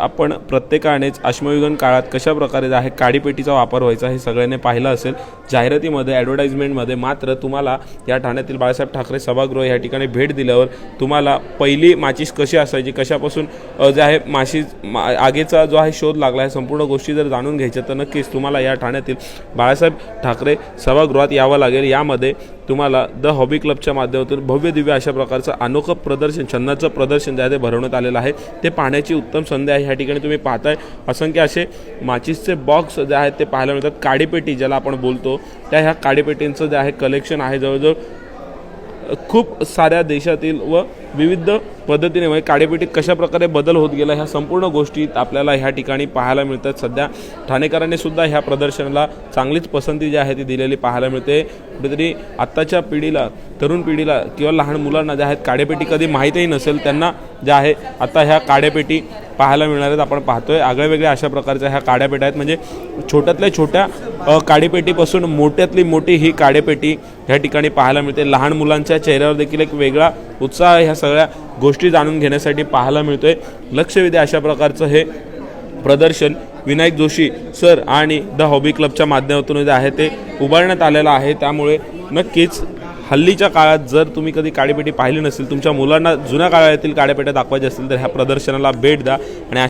आपण प्रत्येकानेच अश्मयुगन काळात कशा प्रकारे आहे काडीपेटीचा वापर व्हायचा हे सगळ्यांनी पाहिलं असेल. जाहिरातीमध्ये ॲडव्हर्टाईजमेंटमध्ये मात्र तुम्हाला या ठाण्यातील बाळासाहेब ठाकरे सभागृह या ठिकाणी भेट दिल्यावर तुम्हाला पहिली माचीस कशी असायची कशापासून जे आहे माशी मा आगीचा जो आहे शोध लागला आहे संपूर्ण गोष्टी जर जाणून घ्यायच्या तर नक्कीच तुम्हाला या ठाण्यातील बाळासाहेब ठाकरे सभागृहात यावं लागेल. यामध्ये तुम्हाला द हॉबी क्लबच्या माध्यमातून भव्य दिव्य अशा प्रकारचं अनोखं प्रदर्शन छंदाचं प्रदर्शन जे आहे ते भरवण्यात आलेलं आहे. ते पाहण्याची उत्तम संधी आहे. ह्या ठिकाणी तुम्ही पाहताय. असंख्य असे माचीसचे बॉक्स जे आहेत ते पाहायला मिळतात. काडीपेटी ज्याला आपण बोलतो त्या ह्या काडीपेटींचं जे आहे कलेक्शन आहे जवळजवळ खूप साऱ्या देशातील व विविध पद्धतीने म्हणजे काडीपेटीत कशा प्रकारे बदल होत गेला ह्या संपूर्ण गोष्टी आपल्याला ह्या ठिकाणी पाहायला मिळतात. सध्या ठाणेकरांनी सुद्धा ह्या प्रदर्शनाला चांगलीच पसंती जी आहे ती दिलेली पाहायला मिळते. कुठेतरी आत्ताच्या पिढीला तरुण पिढीला किंवा लहान मुलांना ज्या आहेत काडेपेटी कधी माहीतही नसेल त्यांना ज्या आहे आता ह्या काडेपेटी पाहायला मिळणार आहेत. आपण पाहतोय. आगळ्या वेगळ्या अशा प्रकारच्या ह्या काड्यापेट्या आहेत. म्हणजे छोट्यातल्या छोट्या काडीपेटीपासून मोठ्यातली मोठी ही काडेपेटी ह्या ठिकाणी पाहायला मिळते. लहान मुलांच्या चेहऱ्यावर देखील एक वेगळा उत्साह ह्या सगळ्या गोष्टी जाणून घेण्यासाठी पाहायला मिळतोय. लक्षवेधी अशा प्रकारचं हे प्रदर्शन विनायक जोशी सर आणि द हॉबी क्लबच्या माध्यमातून जे आहे. ते उभारण्यात आलेलं आहे. त्यामुळे नक्कीच हल्लीच्या काळात जर तुम्ही कधी काडीपेटी पाहिली नसेल तुमच्या मुलांना जुन्या काळातील काड्यापेट्या दाखवायच्या असतील तर ह्या प्रदर्शनाला भेट द्या आणि